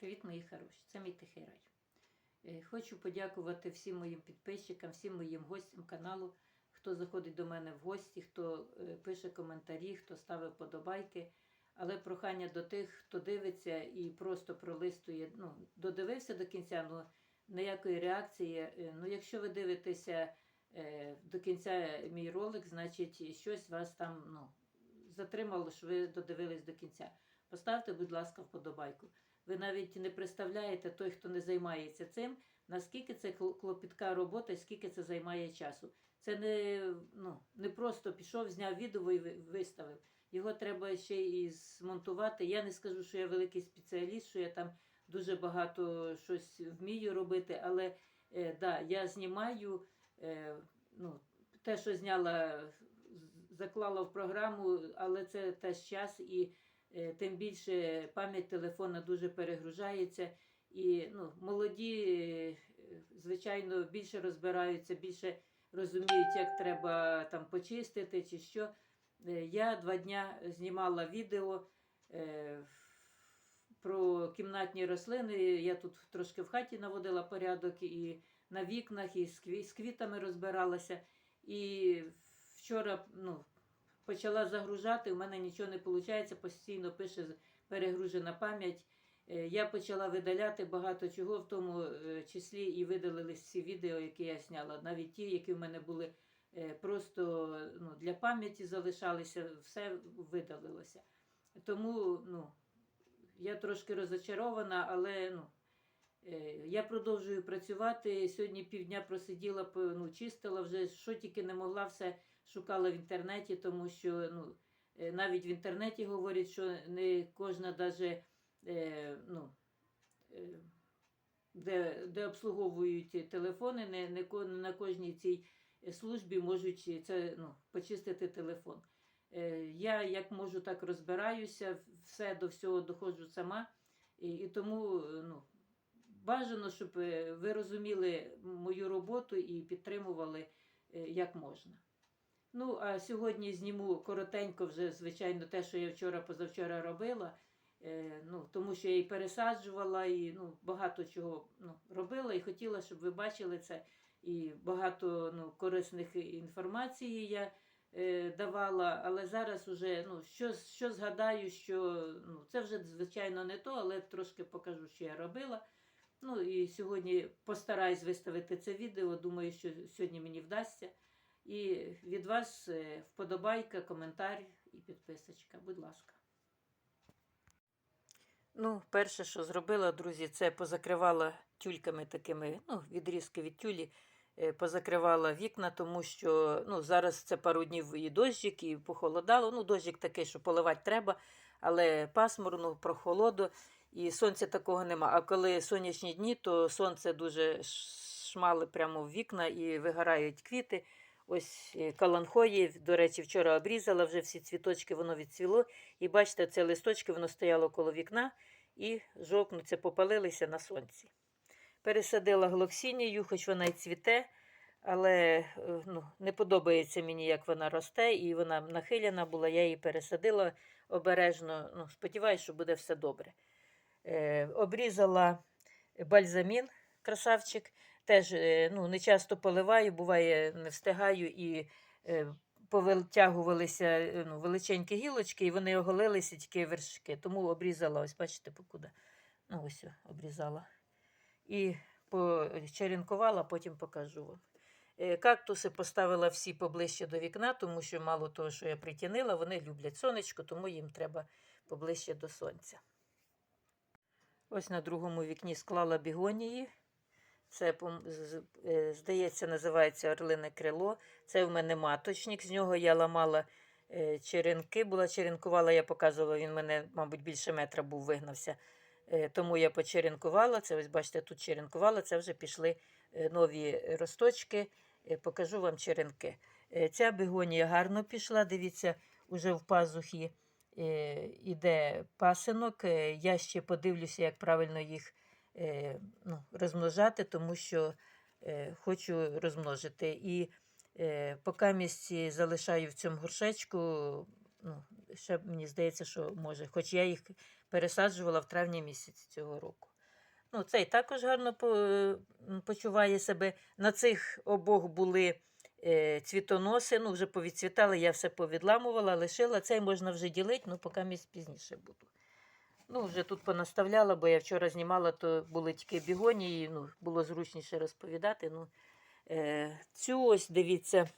Привіт, мої хороші! Це мій тихий рай. Е, Хочу подякувати всім моїм підписчикам, всім моїм гостям каналу, хто заходить до мене в гості, хто е, пише коментарі, хто ставить подобайки. Але прохання до тих, хто дивиться і просто пролистує, ну, додивився до кінця, ну ніякої реакції. Е, Ну, якщо ви дивитеся до кінця мій ролик, значить щось вас там ну, затримало, що ви додивились до кінця. Поставте, будь ласка, вподобайку. Ви навіть не представляєте той, хто не займається цим, наскільки це клопітка робота, скільки це займає часу. Це не, ну, не просто пішов, зняв відео і виставив. Його треба ще і змонтувати. Я не скажу, що я великий спеціаліст, що я там дуже багато щось вмію робити, але е, да, я знімаю е, ну, те, що зняла, заклала в програму, але це теж час і тим більше пам'ять телефона дуже перегружається. І ну, молоді, е, звичайно, більше розбираються, більше розуміють, як треба там почистити чи що. Е, Я два дня знімала відео е, про кімнатні рослини. Я тут трошки в хаті наводила порядок і на вікнах, і з квітами розбиралася. І вчора ну, почала загружати, у мене нічого не виходить, постійно пише перегружена пам'ять. Е, Я почала видаляти багато чого, в тому е, числі і видалились всі відео, які я зняла, навіть ті, які в мене були е, просто ну, для пам'яті залишалися, все видалилося. Тому ну, я трошки розочарована, але ну, я продовжую працювати. Сьогодні півдня просиділа, ну, чистила вже, що тільки не могла, все шукала в інтернеті, тому що ну, е, навіть в інтернеті говорять, що не кожна даже, е, ну, е, де, де обслуговують телефони, не, не, на кожній цій службі можуть це, ну, почистити телефон. Е, Я як можу, так розбираюся, все до всього доходжу сама. І, і тому е, ну, бажано, щоб ви розуміли мою роботу і підтримували як можна. Ну, а сьогодні зніму коротенько вже, звичайно, те, що я вчора позавчора робила. Е, ну, тому що я і пересаджувала, і ну, багато чого ну, робила, і хотіла, щоб ви бачили це. І багато ну, корисних інформації я е, давала, але зараз уже ну, що, що згадаю, що ну, це вже звичайно не то, але трошки покажу, що я робила. Ну і сьогодні постараюсь виставити це відео. Думаю, що сьогодні мені вдасться. І від вас е, вподобайка, коментар і підписочка. Будь ласка. Ну, перше, що зробила, друзі, це позакривала тюльками такими, ну, відрізки від тюлі, е, позакривала вікна, тому що ну, зараз це пару днів і дощик, і похолодало. Ну, дощик такий, що поливати треба, але пасмурно, прохолодо, і сонця такого нема. А коли сонячні дні, то сонце дуже шмали прямо в вікна і вигорають квіти. Ось е, каланхої, до речі, вчора обрізала вже всі цвіточки, воно відцвіло. І бачите, це листочки, воно стояло коло вікна і жовкнуться, попалилися на сонці. Пересадила глоксінію, хоч вона й цвіте, але е, ну, не подобається мені, як вона росте, і вона нахиляна була, я її пересадила обережно. Ну, Сподіваюся, що буде все добре. Е, обрізала бальзамін, красавчик. Теж е, ну, не часто поливаю, буває, не встигаю і е, повитягувалися е, ну, величенькі гілочки, і вони оголилися тільки вершки. Тому обрізала, ось бачите, покуди. Ну, ось обрізала. І почеренкувала, потім покажу вам. Кактуси поставила всі поближче до вікна, тому що мало того, що я притягнила, вони люблять сонечко, тому їм треба поближче до сонця. Ось на другому вікні склала бігонії. Це, е, здається, називається орлине крило. Це в мене маточник. З нього я ламала е, черенки. Була черенкувала, я показувала, він мене, мабуть, більше метра був, вигнався. Е, Тому я почеренкувала. Це ось бачите, тут черенкувала. Це вже пішли нові росточки. Покажу вам черенки. Ця бегонія гарно пішла. Дивіться, уже в пазухі іде пасинок. Я ще подивлюся, як правильно їх ну, розмножати, тому що е, хочу розмножити. І е, поки місці залишаю в цьому горшечку, ну, ще мені здається, що може, хоч я їх пересаджувала в травні місяці цього року. Ну, цей також гарно почуває себе. На цих обох були е, цвітоноси, ну, вже повідцвітали, я все повідламувала, лишила. Цей можна вже ділити, ну, поки місць пізніше буду. Ну, вже тут понаставляла, бо я вчора знімала, то були тільки бігонії, ну, було зручніше розповідати. Ну, е, цю ось, дивіться,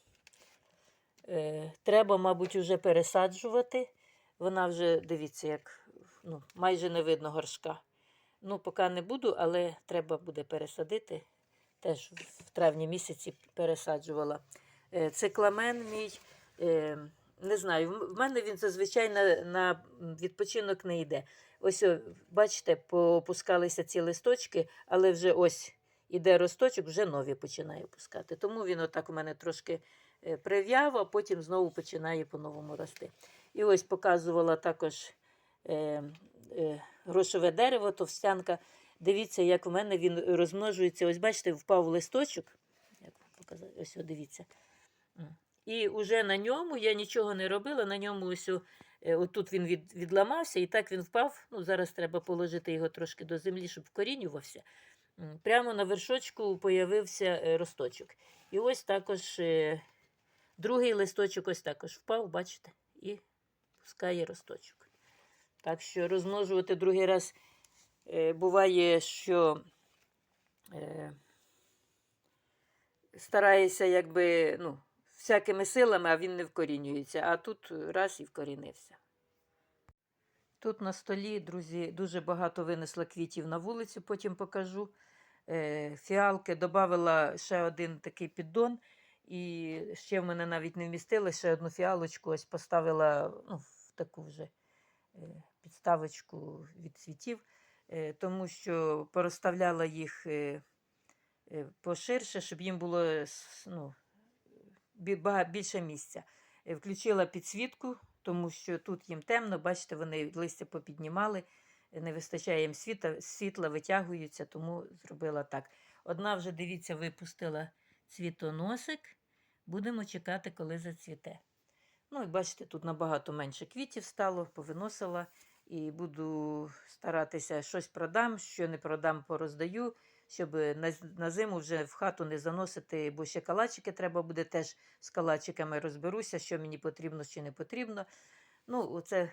е, треба, мабуть, вже пересаджувати. Вона вже, дивіться, як ну, майже не видно горшка. Ну, поки не буду, але треба буде пересадити. Теж в травні місяці пересаджувала. Е, Цикламен мій. е, Не знаю, в мене він зазвичай на, на відпочинок не йде. Ось, бачите, попускалися ці листочки, але вже ось іде росточок, вже нові починає пускати. Тому він отак у мене трошки е, прив'яв, а потім знову починає по-новому рости. І ось показувала також е, е, грошове дерево, товстянка. Дивіться, як в мене він розмножується. Ось бачите, впав листочок. Як вам показати? Ось, дивіться. І вже на ньому я нічого не робила. На ньому ось е, отут він від, відламався, і так він впав. Ну, зараз треба положити його трошки до землі, щоб вкорінювався. Прямо на вершочку появився е, росточок. І ось також е, другий листочок ось також впав, бачите, і пускає росточок. Так що розмножувати другий раз буває, що стараєшся якби, ну, всякими силами, а він не вкорінюється. А тут раз і вкорінився. Тут на столі, друзі, дуже багато винесла квітів на вулицю, потім покажу. Е, фіалки додала ще один такий піддон. І ще в мене навіть не вмістили, ще одну фіалочку ось поставила ну, в таку вже е, підставочку від цвітів, е, тому що порозставляла їх е, е, поширше, щоб їм було ну, більше місця. Е, Включила підсвітку, тому що тут їм темно, бачите, вони листя попіднімали, е, не вистачає їм світа, світла, витягуються, тому зробила так. Одна вже, дивіться, випустила цвітоносик. Будемо чекати, коли зацвіте. Ну, і бачите, тут набагато менше квітів стало, повиносила. І буду старатися щось продам, що не продам, пороздаю, щоб на, на зиму вже в хату не заносити, бо ще калачики треба буде теж з калачиками розберуся, що мені потрібно, що не потрібно. Ну, оце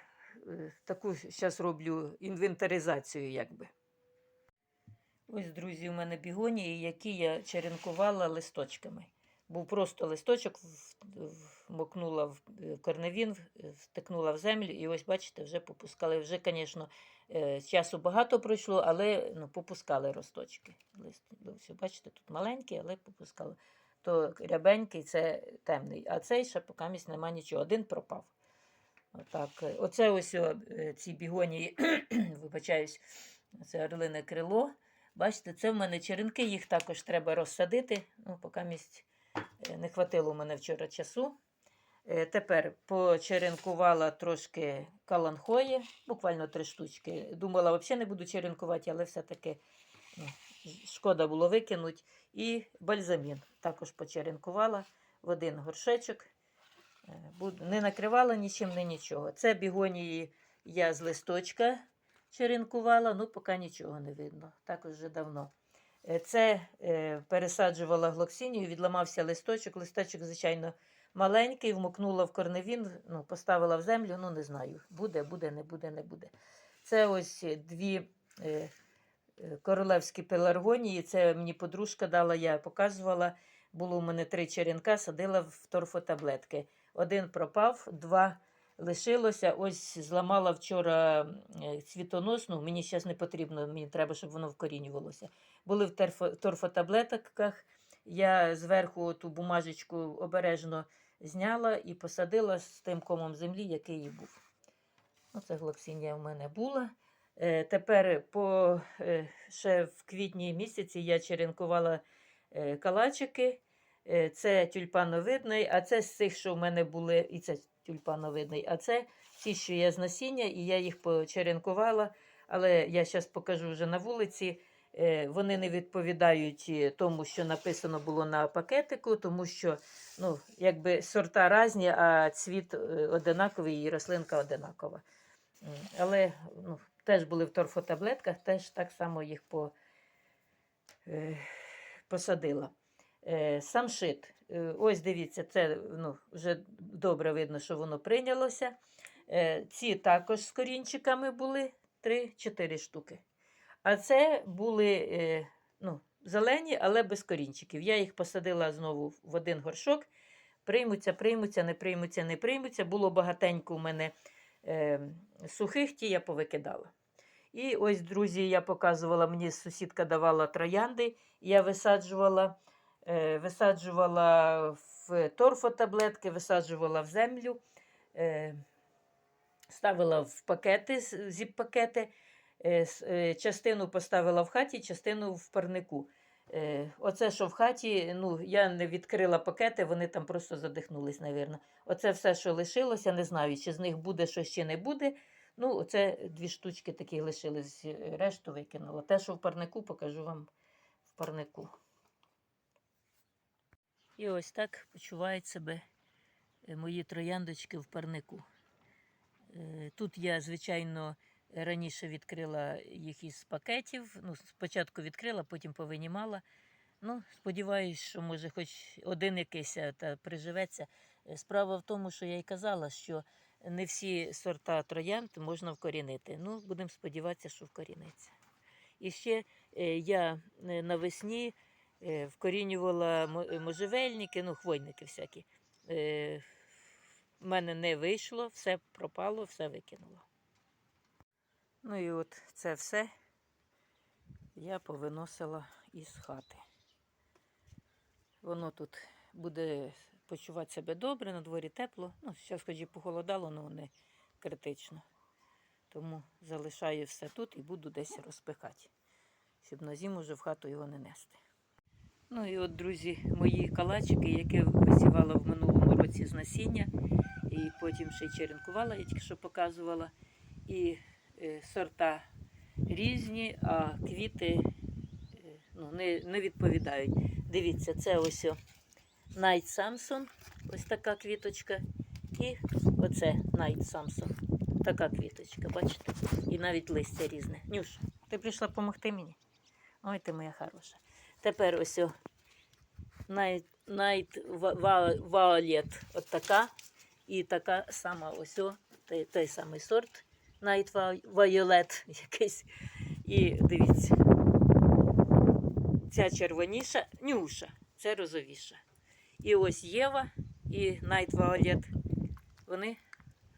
е, таку зараз роблю інвентаризацію, якби. Ось, друзі, у мене бігонії, які я черенкувала листочками. Був просто листочок, вмокнула в е, корневін, втикнула в землю, і ось, бачите, вже попускали. Вже, звісно, е, часу багато пройшло, але ну, попускали росточки. Лист, ну, бачите, тут маленький, але попускали. То рябенький, це темний, а цей ще поки місць нема нічого. Один пропав. Отак. е, Оце ось о, е, ці бігонії, вибачаюсь, це орлине крило. Бачите, це в мене черенки, їх також треба розсадити. Ну, поки е, не хватило у мене вчора часу. Е, Тепер почеренкувала трошки каланхої, буквально три штучки. Думала, взагалі не буду черенкувати, але все-таки ну, шкода було викинути. І бальзамін також почеренкувала в один горшечок. Е, Не накривала нічим, не нічого. Це бігонії я з листочка черенкувала, ну поки нічого не видно. Також вже давно. Е, Це е, пересаджувала глоксинію, відламався листочок. Листочок, звичайно, маленький, вмокнула в корневін, ну, поставила в землю, ну не знаю, буде, буде, не буде, не буде. Це ось дві е, королевські пеларгонії. Це мені подружка дала, я показувала. Було у мене три черенка, садила в торфотаблетки. Один пропав, два лишилося. Ось зламала вчора цвітоносну. Мені зараз не потрібно, мені треба, щоб воно вкорінювалося. Були в торфотаблетках. Я зверху ту бумажечку обережно зняла і посадила з тим комом землі, який і був. Оце глоксинія в мене була. Е, тепер по, е, ще в квітні місяці я черенкувала е, калачики. Це тюльпановидний, а це з цих, що в мене були, і це тюльпановидний, а це ті, що я з насіння, і я їх почеренкувала. Але я зараз покажу вже на вулиці. Е, Вони не відповідають е, тому, що написано було на пакетику, тому що ну, якби сорта різні, а цвіт е, одинаковий і рослинка одинакова. Але ну, теж були в торфотаблетках, теж так само їх е, посадила. Е, самшит. Ось дивіться, це ну, вже добре видно, що воно прийнялося. Е, ці також з корінчиками були 3-4 штуки. А це були е, ну, зелені, але без корінчиків. Я їх посадила знову в один горшок. Приймуться, приймуться, не приймуться, не приймуться. Було багатенько у мене е, сухих, ті я повикидала. І ось, друзі, я показувала, мені сусідка давала троянди, я висаджувала, е, висаджувала в торфотаблетки, висаджувала в землю, е, ставила в пакети, зіп-пакети. Е, е, частину поставила в хаті, частину в парнику. Е, Оце, що в хаті, ну, я не відкрила пакети, вони там просто задихнулись, навірно. Оце все, що лишилося, не знаю, чи з них буде щось, чи не буде. Ну, оце дві штучки такі лишились, решту викинула. Те, що в парнику, покажу вам в парнику. І ось так почувають себе мої трояндочки в парнику. Тут я, звичайно, раніше відкрила їх із пакетів. Ну, спочатку відкрила, потім повинімала. Ну, сподіваюсь, що може хоч один якийсь е, та приживеться. Е, Справа в тому, що я й казала, що не всі сорта троянд можна вкорінити. Ну, будемо сподіватися, що вкоріниться. І ще е, я навесні вкорінювала мо- можжевельники, ну, хвойники всякі. В мене не вийшло, все пропало, все викинуло. Ну і от це все я повиносила із хати. Воно тут буде почувати себе добре, на дворі тепло. Ну, зараз хоч і похолодало, але не критично. Тому залишаю все тут і буду десь розпихати, щоб на зиму вже в хату його не нести. Ну і от, друзі, мої калачики, які висівала в минулому році з насіння, і потім ще й черенкувала, я тільки що показувала. І сорта різні, а квіти е, ну, не, не відповідають. Дивіться, це ось Night Samson, ось така квіточка. І оце Night Samson. Така квіточка, бачите? І навіть листя різне. Нюш, ти прийшла допомогти мені? Ой, ти моя хороша. Тепер ось о, Night, Night Violet, от така. І така сама ось той, той самий сорт Vi- Violet якийсь. І дивіться. Ця червоніша, нюша, це розовіша. І ось Єва і Night Violet. Вони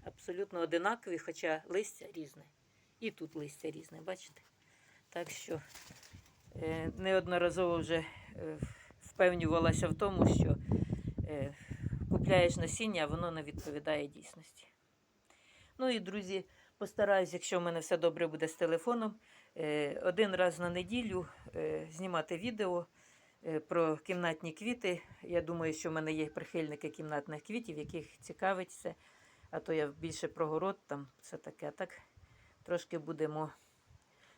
абсолютно одинакові, хоча листя різне. І тут листя різне, бачите? Так що е, неодноразово вже е, впевнювалася в тому, що е, купляєш насіння, а воно не відповідає дійсності. Ну і, друзі, постараюсь, якщо в мене все добре буде з телефоном, е, один раз на неділю е, знімати відео е, про кімнатні квіти. Я думаю, що в мене є прихильники кімнатних квітів, яких цікавить це. А то я більше про город, там все таке. А так трошки будемо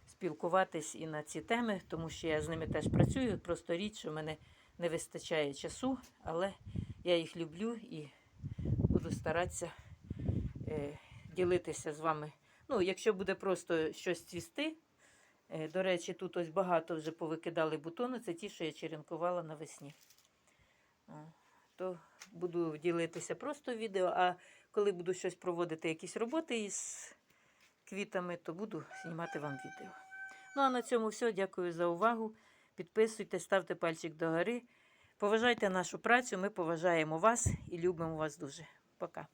спілкуватись і на ці теми, тому що я з ними теж працюю. Просто річ, що в мене не вистачає часу, але я їх люблю і буду старатися ділитися з вами. Ну, якщо буде просто щось цвісти, е, до речі, тут ось багато вже повикидали бутони, це ті, що я черенкувала навесні. То буду ділитися просто відео, а коли буду щось проводити, якісь роботи із квітами, то буду знімати вам відео. Ну а на цьому все. Дякую за увагу. Підписуйтесь, ставте пальчик догори. Поважайте нашу працю, ми поважаємо вас і любимо вас дуже. Пока.